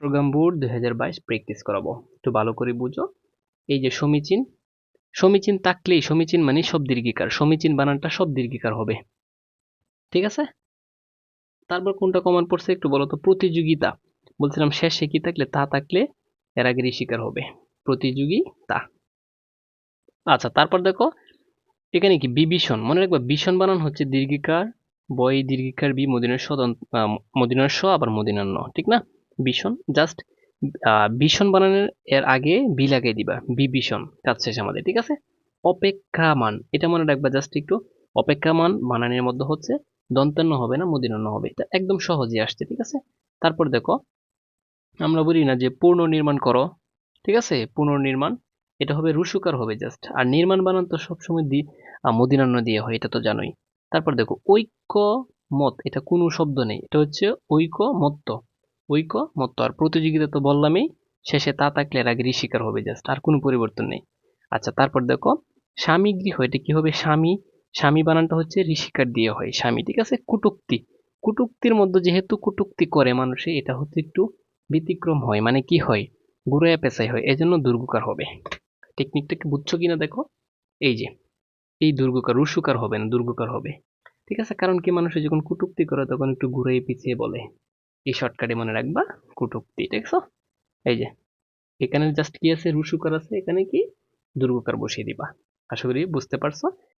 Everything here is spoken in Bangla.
চট্টগ্রাম বোর্ড দুই হাজার বাইশ প্র্যাকটিস করাবো। একটু ভালো করে বুঝো। এই যে সমীচীন সমীচীন থাকলেই, সমীচীন মানে সব দীর্ঘিকার। সমীচীন বানানটা সব দীর্ঘিকার হবে। ঠিক আছে? তারপর কোনটা কমন পড়ছে একটু বলো তো? প্রতিযোগিতা। বলছিলাম শেষে কি থাকলে? তা থাকলে এর আগে ঋষিকার হবে? প্রতিযোগিতা। আচ্ছা তারপর দেখো, এখানে কি? বিভীষণ। মনে রাখবা, ভীষণ বানান হচ্ছে দীর্ঘিকার, বই দীর্ঘিকার, বি মদিনার স মদিনার স আবার মদিনার ন। ঠিক না? ভীষণ। জাস্ট ভীষণ বানানের এর আগে বি লাগিয়ে দিবা। বিভীষণ কাজ শেষ আমাদের, ঠিক আছে? অপেক্ষামান, এটা মনে রাখবা জাস্ট একটু। অপেক্ষামান বানানের মধ্যে হচ্ছে দন্তান্ন হবে না, মদিনান্ন হবে। এটা একদম সহজে আসছে, ঠিক আছে? তারপর দেখো, আমরা বলি না যে পুনর্নির্মাণ করো, ঠিক আছে? পুনর্নির্মাণ, এটা হবে রুসুকার হবে জাস্ট আর নির্মাণ বানান তো সবসময় দি মদিনান্ন দিয়ে হয়, এটা তো জানোই। তারপর দেখো ঐক্য মত এটা কোনো শব্দ নেই, এটা হচ্ছে ঐক্য মত্ত ঐক্য মত্ত আর প্রতিযোগিতা তো বললামই, শেষে তা থাকলে এর আগে ঋষিকার হবে জাস্ট আর কোনো পরিবর্তন নেই। আচ্ছা তারপর দেখো, স্বামী গৃহ, এটা কি হবে? স্বামী স্বামী বানানটা হচ্ছে ঋষিকার দিয়ে হয়। স্বামী, ঠিক আছে? কুটুক্তি। কুটুক্তির মধ্যে যেহেতু কুটুক্তি করে মানুষে, এটা হচ্ছে একটু ব্যতিক্রম হয়। মানে কি হয়? গুড়ায় পেঁচাই হয়। এজন্য দুর্গকার হবে। টেকনিকটাকে বুঝছ কিনা দেখো? এই যে, এই দুর্গকার রুসুকার হবে না দুর্গকার হবে? ঠিক আছে? কারণ কি মানুষে যখন কুটুক্তি করে, তখন একটু ঘুরে পিছিয়ে বলে। এই শর্টকাটে মনে রাখবা, কুটুক্তি, দেখছ? এই যে, এখানে জাস্ট কি আছে? রুসুকার আছে, এখানে কি? দুর্গকার বসিয়ে দিবা। আশা করি বুঝতে পারছ?